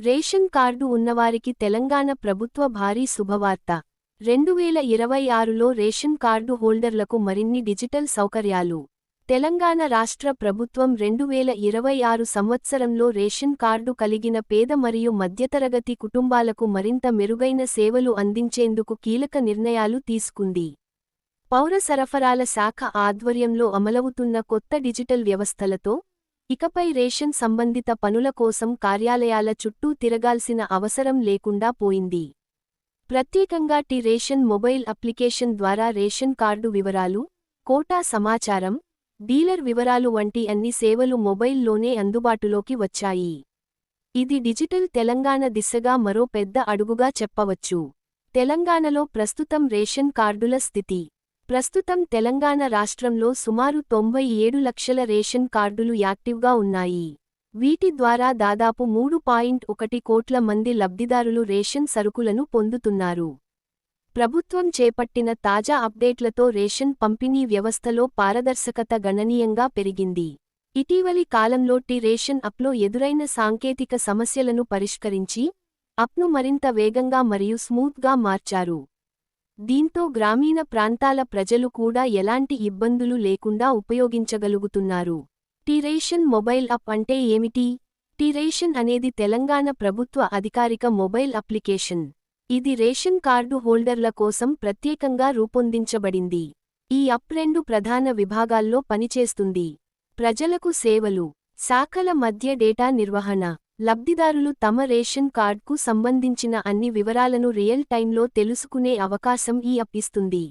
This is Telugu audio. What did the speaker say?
రేషన్ కార్డు ఉన్నవారికి తెలంగాణ ప్రభుత్వ భారీ శుభవార్త. రెండు వేల ఇరవై ఆరులో రేషన్ కార్డు హోల్డర్లకు మరిన్ని డిజిటల్ సౌకర్యాలు. తెలంగాణ రాష్ట్ర ప్రభుత్వం రెండు వేల ఇరవై ఆరు సంవత్సరంలో రేషన్ కార్డు కలిగిన పేద మరియు మధ్యతరగతి కుటుంబాలకు మరింత మెరుగైన సేవలు అందించేందుకు కీలక నిర్ణయాలు తీసుకుంది. పౌర సరఫరాల శాఖ ఆధ్వర్యంలో అమలవుతున్న కొత్త డిజిటల్ వ్యవస్థలతో ఇకపై రేషన్ సంబంధిత పనుల కోసం కార్యాలయాల చుట్టూ తిరగాల్సిన అవసరం లేకుండా పోయింది. ప్రత్యేకంగా టి రేషన్ మొబైల్ అప్లికేషన్ ద్వారా రేషన్ కార్డు వివరాలు కోటా సమాచారం డీలర్ వివరాలు వంటి అన్ని సేవలు మొబైల్లోనే అందుబాటులోకి వచ్చాయి. ఇది డిజిటల్ తెలంగాణ దిశగా మరో పెద్ద అడుగుగా చెప్పవచ్చు. తెలంగాణలో ప్రస్తుతం రేషన్ కార్డుల స్థితి ప్రస్తుతం తెలంగాణ రాష్ట్రంలో సుమారు తొంభై ఏడు లక్షల రేషన్ కార్డులు యాక్టివ్గా ఉన్నాయి. వీటి ద్వారా దాదాపు మూడు పాయింట్ ఒకటి కోట్ల మంది లబ్ధిదారులు రేషన్ సరుకులను పొందుతున్నారు. ప్రభుత్వం చేపట్టిన తాజా అప్డేట్లతో రేషన్ పంపిణీ వ్యవస్థలో పారదర్శకత గణనీయంగా పెరిగింది. ఇటీవలి కాలంలో టి రేషన్ అప్లో ఎదురైన సాంకేతిక సమస్యలను పరిష్కరించి అప్ను మరింత వేగంగా మరియు స్మూత్గా మార్చారు. దీంతో గ్రామీణ ప్రాంతాల ప్రజలు కూడా ఎలాంటి ఇబ్బందులు లేకుండా ఉపయోగించగలుగుతున్నారు. టిరేషన్ మొబైల్ అప్ అంటే ఏమిటి? టిరేషన్ అనేది తెలంగాణ ప్రభుత్వ అధికారిక మొబైల్ అప్లికేషన్. ఇది రేషన్ కార్డు హోల్డర్ల కోసం ప్రత్యేకంగా రూపొందించబడింది. ఈ అప్ రెండు ప్రధాన విభాగాల్లో పనిచేస్తుంది. ప్రజలకు సేవలు శాఖల మధ్య డేటా నిర్వహణ లబ్ధిదారులు తమ రేషన్ కార్డ్కు సంబంధించిన అన్ని వివరాలను రియల్ టైంలో తెలుసుకునే అవకాశం ఈ అప్ ఇస్తుంది.